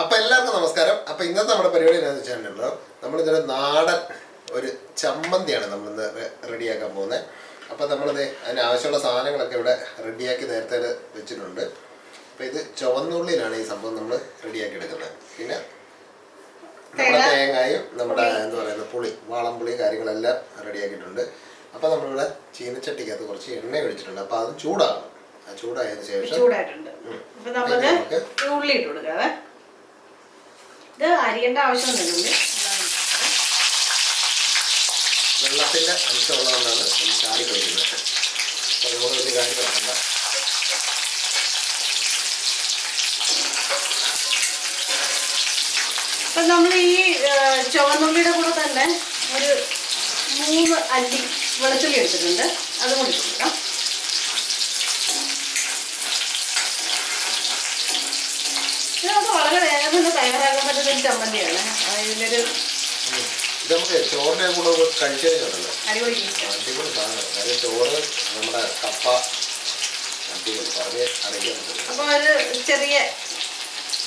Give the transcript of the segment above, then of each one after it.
അപ്പൊ എല്ലാവർക്കും നമസ്കാരം. അപ്പൊ ഇന്നത്തെ നമ്മുടെ പരിപാടി എന്താണെന്ന് വെച്ചിട്ടുണ്ടല്ലോ നമ്മളിതൊരു നാടൻ ഒരു ചമ്മന്തിയാണ് നമ്മൾ ഇന്ന് റെഡിയാക്കാൻ പോകുന്നത്. അപ്പൊ നമ്മളിത് അതിന് ആവശ്യമുള്ള സാധനങ്ങളൊക്കെ ഇവിടെ റെഡിയാക്കി നേരത്തെ വെച്ചിട്ടുണ്ട്. അപ്പൊ ഇത് ചുവന്നുള്ളിലാണ് ഈ സംഭവം നമ്മൾ റെഡിയാക്കി എടുക്കുന്നത്. പിന്നെ നമ്മുടെ തേങ്ങായും നമ്മുടെ എന്താ പറയുന്നത് പുളി വാളംപുളി കാര്യങ്ങളെല്ലാം റെഡിയാക്കിയിട്ടുണ്ട്. അപ്പൊ നമ്മളിവിടെ ചീനച്ചട്ടിക്കകത്ത് കുറച്ച് എണ്ണ ഒഴിച്ചിട്ടുണ്ട്. അപ്പൊ അത് ചൂടാകും ആ ചൂടായതിനു ശേഷം ചൂടായിട്ടുണ്ട്. ഉള്ളി ഇട്ട് കൊടുക്കാവേ ഇത് അരിയേണ്ട ആവശ്യമൊന്നുമില്ല വെള്ളത്തിന്റെ അംശമുള്ളതുകൊണ്ടാണ് നമ്മൾ ചാടി കഴിക്കുന്നത് അപ്പൊ അതുകൊണ്ട് വലിയ കാര്യം വേണ്ട അപ്പൊ നമ്മൾ ഈ ചുവന്നുള്ളിയുടെ കൂടെ തന്നെ ഒരു മൂന്ന് അല്ലി വെളുത്തുള്ളി എടുത്തിട്ടുണ്ട്. അതും കൂടി കൊടുക്കാം ഇത് നമുക്ക് വളരെ വേഗം തന്നെ ഒരു ചമ്മന്തിയാണ് ഇതിലൊരു. ഇത് നമുക്ക് ചോറിന്റെ കൂടെ കഴിച്ചു കഴിഞ്ഞാണല്ലോ അടിപൊളി അടിപൊളി സാധനം. കാര്യം ചോറ് നമ്മുടെ കപ്പ അടിപൊളി പറഞ്ഞ് അറിയിക്കാൻ പറ്റില്ല അപ്പൊ ഒരു ചെറിയ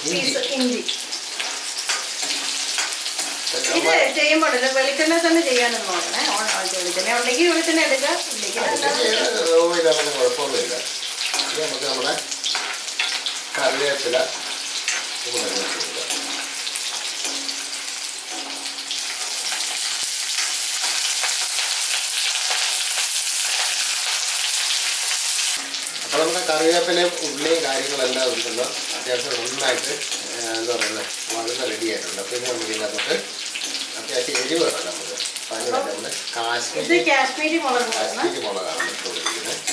പീസ് ഇഞ്ചി. ഇത് നമ്മ- വെളിച്ചെണ്ണ തന്നെ ചെയ്യാനൊന്നും നോക്കണേ. വെളിച്ചെണ്ണ ഉണ്ടെങ്കിൽ വെളിച്ചെണ്ണ ഓയിലാണെങ്കിൽ കുഴപ്പമൊന്നുമില്ല. നമുക്ക് നമ്മുടെ കറിവേപ്പില കൂടെ ഇട്ട് കൊടുക്കാം. അപ്പോൾ നമുക്ക് കറിവേപ്പിലയും ഉള്ളിയും കാര്യങ്ങളെല്ലാം ഉണ്ടല്ലോ അത്യാവശ്യം നന്നായിട്ട് എന്താ പറയുന്നത് വളരെ റെഡി ആയിട്ടുണ്ട് അപ്പോൾ ഇനി നമുക്ക് ഇതിനകത്തോട്ട് അത്യാവശ്യം എരിവ് വേണം നമുക്ക്. അപ്പോൾ അതിന് വേണ്ടി നമ്മൾ ഇത് കാശ്മീരി കാശ്മീരി മുളക് കൊടുക്കണം കാശ്മീരി മുളകാണ് ഇട്ട്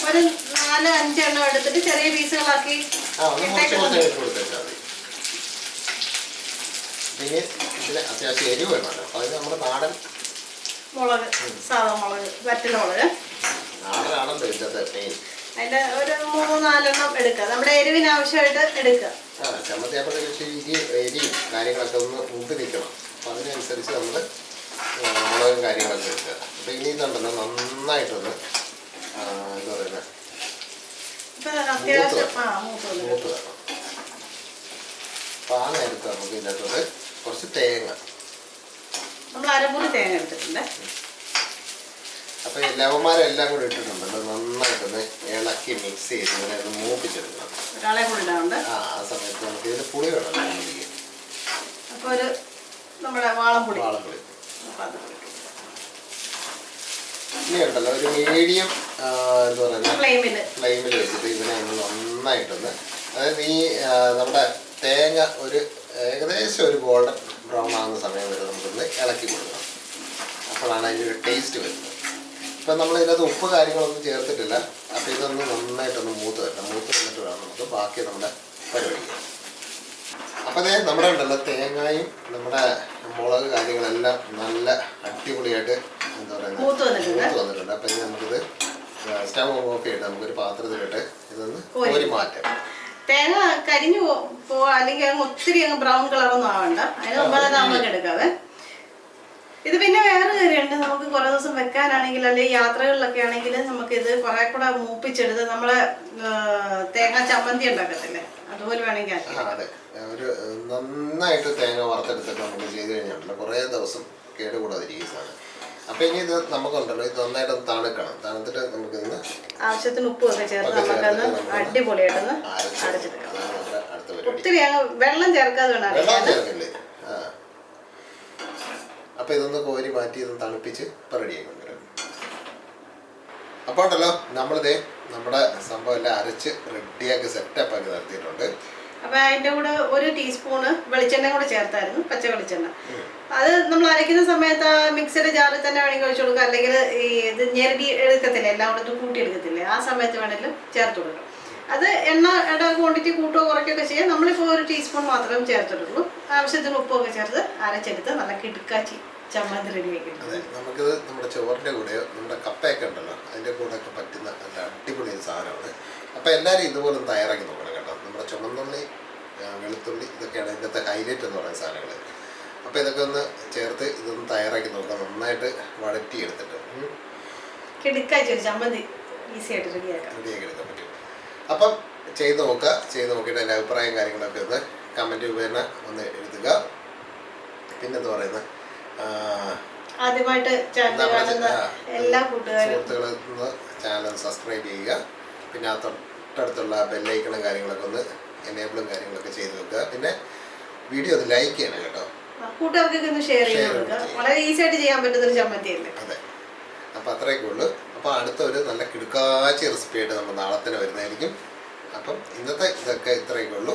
ഒരു നാല് അഞ്ചെണ്ണം എടുത്തിട്ട് ചെറിയ പീസുകളാക്കി ആ ഒന്ന് കുറച്ച് കുറച്ച് ഇട്ട് കൊടുത്തേച്ചാൽ മതി. പിന്നെ ഇതിന് അത്യാവശ്യം എരിവ് വേണമല്ലോ അപ്പോൾ അതിന് നമ്മുടെ നാടൻ മുളക് സാധാ മുളക് മുളക്. ഇതിന്റെ മെയിൻ അതിന്റെ നാലെണ്ണം എടുക്കുക. നമ്മുടെ എരിവിന് ആവശ്യമായിട്ട് എടുക്കുക. ആ ചമ്മന്തി ആകുമ്പോഴത്തേക്ക് ഇരി എരിയും കാര്യങ്ങളൊക്കെ ഒന്ന് മുമ്പ് നിൽക്കണം. അപ്പോൾ അതിനനുസരിച്ച് നമ്മൾ മുളകും കാര്യങ്ങളൊക്കെ എടുക്കുക. ഇനി ഇതുണ്ടല്ലോ നന്നായിട്ടൊന്ന് എന്താ മൂത്ത് വേണം ആ നേരത്ത് നമുക്ക് കുറച്ച് തേങ്ങ. നമ്മൾ അരമുറി തേങ്ങ എടുത്തിട്ടുണ്ട്. അപ്പോൾ ലവന്മാരെല്ലാം കൂടി ഇട്ടിട്ടുണ്ടല്ലോ നന്നായിട്ടൊന്ന് ഇളക്കി മിക്സ് ചെയ്ത് ഇങ്ങനെ ഒന്ന് മൂപ്പിച്ചെടുക്കണം. ഒരാളെ കൂടി ഇടാറുണ്ട്. ആ ആ സമയത്ത് നമുക്ക് ഇതിന് പുളി വേണം. അപ്പോൾ ഒരു നമ്മുടെ വാളംപുളി. കൊടുക്കാം. ഇനി ഉണ്ടല്ലോ ഒരു മീഡിയം എന്താ പറയുക ഫ്ലെയിമിൽ വെച്ചിട്ട് ഇതിനെ ഒന്ന് നന്നായിട്ടൊന്ന് അതായത് ഈ നമ്മുടെ തേങ്ങ ഒരു ഏകദേശം ഒരു ഗോൾഡൻ ബ്രൗൺ ആകുന്ന സമയം വരെ നമുക്കൊന്ന് ഇളക്കി കൊടുക്കണം. അപ്പോഴാണ് അതിന്റെ ഒരു ടേസ്റ്റ് വരുന്നത്. ഇപ്പം നമ്മൾ ഇതിനകത്ത് ഉപ്പ് കാര്യങ്ങളൊന്നും ചേർത്തിട്ടില്ല. അപ്പോൾ ഇതൊന്ന് നന്നായിട്ടൊന്ന് മൂത്ത് വരണം. മൂത്ത് വന്നിട്ട് വേണം നമുക്ക് ബാക്കി നമ്മുടെ പരിപാടിക്ക് അപ്പോൾ അതേ നമ്മുടെ ഉണ്ടല്ലോ തേങ്ങയും നമ്മുടെ മുളക് കാര്യങ്ങളെല്ലാം നല്ല അടിപൊളിയായിട്ട് എന്താ പറയുക മൂത്ത് വന്നിട്ടുണ്ട്. അപ്പം ഇനി നമുക്കിത് സ്റ്റവ് ഓഫ് ചെയ്തിട്ട് നമുക്കൊരു പാത്രത്തിലിട്ട് ഇതൊന്ന് കോരി. മാറ്റം. തേങ്ങ കരിഞ്ഞു പോവാ അല്ലെങ്കിൽ അങ്ങ് ഒത്തിരി അങ്ങ് ബ്രൗൺ കളറൊന്നും ആവണ്ട. അതിന് മുമ്പ് നമുക്ക് എടുക്കാവേ. ഇത് പിന്നെ വേറെ കാര്യമുണ്ട്. നമുക്ക് കുറേ ദിവസം വെക്കാനാണെങ്കിൽ അല്ലെങ്കിൽ യാത്രകളിലൊക്കെ ആണെങ്കിൽ നമുക്ക് ഇത് കുറെ കൂടെ മൂപ്പിച്ചെടുത്ത് നമ്മളെ തേങ്ങ ചമ്മന്തി ഉണ്ടാക്കത്തില്ലേ? അതുപോലെ വേണമെങ്കിൽ അതെ. ഒരു നന്നായിട്ട് തേങ്ങ വറുത്തെടുത്തിട്ട് നമുക്ക് ചെയ്ത് കഴിഞ്ഞാൽ കുറേ ദിവസം കേടുകൂടാതിരിക്കും സാധനം. അപ്പൊ ഇനി ഇത് നമുക്കുണ്ടല്ലോ ഇത് നന്നായിട്ട് തണുക്കണം. തണുത്തിട്ട് നമുക്കിന്ന് ആവശ്യത്തിന് ഉപ്പ് ഒക്കെ ചേർത്ത് നമുക്കൊന്ന് അടിപൊളിയായിട്ടൊന്ന് അരച്ച് അരച്ചെടുക്കാം. ഒത്തിരി വെള്ളം ചേർക്കാതെ വേണം വെള്ളം. ചേർക്കില്ലേ? ആ ഇതൊന്ന് കോരി മാറ്റി ഇതൊന്ന് തണുപ്പിച്ച് ഇപ്പം റെഡി അപ്പോൾ ഉണ്ടല്ലോ നമ്മളിതേ നമ്മുടെ സംഭവം എല്ലാം അരച്ച് റെഡിയാക്കി സെറ്റപ്പ് ആക്കി നിർത്തിയിട്ടുണ്ട്. അപ്പൊ അതിന്റെ കൂടെ ഒരു ടീസ്പൂണ് വെളിച്ചെണ്ണ കൂടെ ചേർത്തായിരുന്നു പച്ച വെളിച്ചെണ്ണ. അത് നമ്മൾ അരയ്ക്കുന്ന സമയത്ത് ആ മിക്സിയുടെ ജാറിൽ തന്നെ വേണമെങ്കിൽ ഒഴിച്ചു കൊടുക്കുക. അല്ലെങ്കിൽ ഈ ഇത് ഞെരടി എടുക്കത്തില്ല എല്ലാം കൂടെ കൂട്ടി എടുക്കത്തില്ല ആ സമയത്ത് വേണമെങ്കിലും ചേർത്ത് കൊടുക്കണം അത് എണ്ണയുടെ ക്വാണ്ടിറ്റി കൂട്ടുകയോ കുറയ്ക്കുകയൊക്കെ ചെയ്യാം. നമ്മളിപ്പോൾ ഒരു ടീസ്പൂൺ മാത്രമേ ചേർത്തിട്ടുള്ളൂ. ആവശ്യത്തിന് ഉപ്പൊക്കെ ചേർത്ത് അരച്ചെടുത്ത് നല്ല കിടുക്കാച്ചി ചമ്മന്തി അതെ നമുക്കിത് നമ്മുടെ ചോറിന്റെ കൂടെയോ നമ്മുടെ കപ്പയൊക്കെ ഉണ്ടല്ലോ അതിന്റെ കൂടെ ഒക്കെ പറ്റുന്ന നല്ല അടിപൊളി ഒരു സാധനമാണ്. അപ്പോൾ എല്ലാവരും ഇതുപോലെ തയ്യാറാക്കി നോക്കണം കേട്ടോ. നമ്മുടെ ചുമന്നുള്ളി വെളുത്തുള്ളി ഇതൊക്കെയാണ് ഇതിന്റെ ഹൈലൈറ്റ് എന്ന് പറയുന്ന സാധനങ്ങൾ അപ്പോൾ ഇതൊക്കെ ഒന്ന് ചേർത്ത് ഇതൊന്ന് തയ്യാറാക്കി നോക്കാം നന്നായിട്ട് വഴറ്റി എടുത്തിട്ട് ചമ്മന്തി റെഡിയാക്കാം എടുക്കാൻ പറ്റും. അപ്പം ചെയ്ത് നോക്കുക. ചെയ്ത് നോക്കിയിട്ട് അതിന്റെ അഭിപ്രായം കാര്യങ്ങളൊക്കെ ഒന്ന് കമന്റ് രൂപേണ ഒന്ന് എഴുതുക. പിന്നെന്താ പറയുന്നത്? ആദ്യമായിട്ട് ചാനൽ കാണുന്ന എല്ലാ കൂട്ടുകാരും. ചാനൽ സബ്സ്ക്രൈബ് ചെയ്യുക. പിന്നെ ആ തൊട്ടടുത്തുള്ള ബെല്ലൈക്കണും കാര്യങ്ങളൊക്കെ ഒന്ന് എനേബിളും കാര്യങ്ങളൊക്കെ ചെയ്ത് വെക്കുക. പിന്നെ വീഡിയോ ഒന്ന് ലൈക്ക് ചെയ്യണം കേട്ടോ. കൂട്ടുകാർക്കൊക്കെ ഒന്ന് ഷെയർ ചെയ്ത് കൊടുക്കുക. വളരെ ഈസി ആയിട്ട് ചെയ്യാൻ പറ്റുന്ന ചമ്മന്തിയല്ലേ? അതെ. അപ്പോൾ അത്രയൊക്കെ ഉള്ളൂ. അപ്പോൾ അടുത്ത ഒരു നല്ല കിടുക്കാച്ചി റെസിപ്പി ആയിട്ട് നമ്മൾ നാളെ തന്നെ വരുന്നതായിരിക്കും. അപ്പം ഇന്നത്തെ ഇതൊക്കെ ഇത്രയൊക്കെ ഉള്ളൂ.